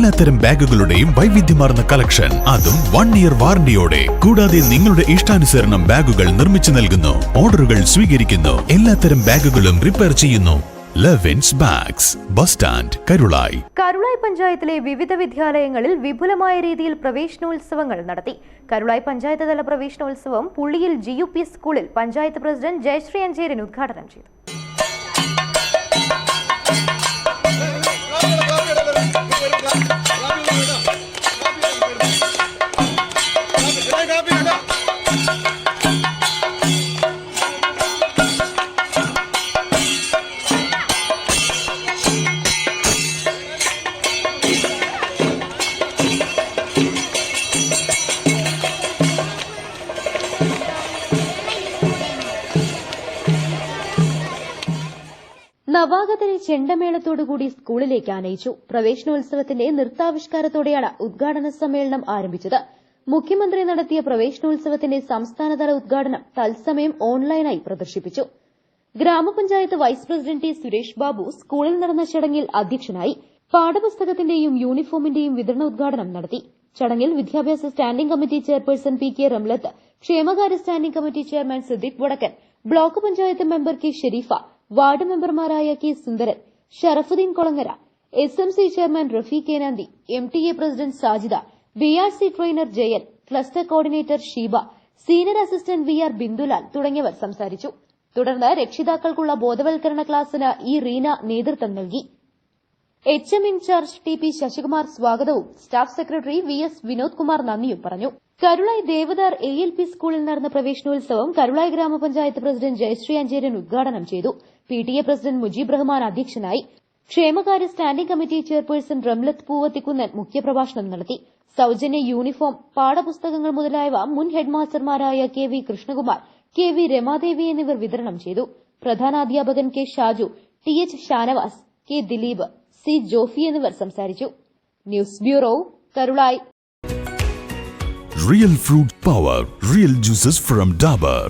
എല്ലാത്തരം ബാഗുകളുടെയും വൈവിധ്യമാർന്ന കളക്ഷൻ. അതും വൺ ഇയർ വാറണ്ടിയോടെ കൂടാതെ നിങ്ങളുടെ ഇഷ്ടാനുസരണം ബാഗുകൾ നിർമ്മിച്ചു നൽകുന്നു. ഓർഡറുകൾ സ്വീകരിക്കുന്നു. എല്ലാത്തരം ബാഗുകളും റിപ്പയർ ചെയ്യുന്നു. Lavins bus stand Karulai Karulai പഞ്ചായത്തിലെ വിവിധ വിദ്യാലയങ്ങളിൽ വിപുലമായ രീതിയിൽ പ്രവേശനോത്സവങ്ങൾ നടത്തി. കരുളായി പഞ്ചായത്ത് തല പ്രവേശനോത്സവം പുള്ളിയിൽ ജി സ്കൂളിൽ പഞ്ചായത്ത് പ്രസിഡന്റ് ജയശ്രീ അഞ്ചേരൻ ഉദ്ഘാടനം ചെയ്തു. നവാഗതരെ ചെണ്ടമേളത്തോടുകൂടി സ്കൂളിലേക്ക് ആനയിച്ചു പ്രവേശനോത്സവത്തിന്റെ നൃത്താവിഷ്കാരത്തോടെയാണ് ഉദ്ഘാടന സമ്മേളനം ആരംഭിച്ചത്. മുഖ്യമന്ത്രി നടത്തിയ പ്രവേശനോത്സവത്തിന്റെ സംസ്ഥാനതല ഉദ്ഘാടനം തത്സമയം ഓൺലൈനായി പ്രദർശിപ്പിച്ചു. ഗ്രാമപഞ്ചായത്ത് vice president T Suresh Babu സ്കൂളിൽ നടന്ന ചടങ്ങിൽ അധ്യക്ഷനായി പാഠപുസ്തകത്തിന്റെയും യൂണിഫോമിന്റെയും വിതരണ ഉദ്ഘാടനം നടത്തി. ചടങ്ങിൽ വിദ്യാഭ്യാസ standing committee chairperson P K Ramlath ക്ഷേമകാര്യ standing committee chairman Siddique Vadakkan block panchayat member K Sherifa ward മെമ്പർമാരായ K Sundaran Sharafudheen Kolangara S M C chairman Rafeeq Enanthi M T A president Sajida B R C trainer Jayan cluster coordinator Sheeba senior assistant V R Bindulal തുടങ്ങിയവർ സംസാരിച്ചു. തുടർന്ന് രക്ഷിതാക്കൾക്കുള്ള ബോധവൽക്കരണ ക്ലാസിന് E Reena നേതൃത്വം നൽകി. H M incharge T P Sasikumar സ്വാഗതവും staff secretary V S Vinod Kumar നന്ദിയും പറഞ്ഞു Karulai Devadar A L P സ്കൂളിൽ നടന്ന പ്രവേശനോത്സവം കരുളായി ഗ്രാമപഞ്ചായത്ത് പ്രസിഡന്റ് ജയശ്രീ അഞ്ചേരൻ ഉദ്ഘാടനം ചെയ്തു P T A president Mujeeb Rahman അധ്യക്ഷനായി ക്ഷേമകാര്യ standing committee chairperson Ramlath Poovathikkunnan മുഖ്യപ്രഭാഷണം നടത്തി സൌജന്യ യൂണിഫോം പാഠപുസ്തകങ്ങൾ മുതലായവ മുൻ ഹെഡ്മാസ്റ്റർമാരായ K V Krishnakumar K V Ramadevi എന്നിവർ വിതരണം ചെയ്തു പ്രധാനാധ്യാപകൻ K Shaju T H Shanavas K Dileep C Jofi എന്നിവർ സംസാരിച്ചു. News bureau Karulai. Real fruit power real juices from Dabur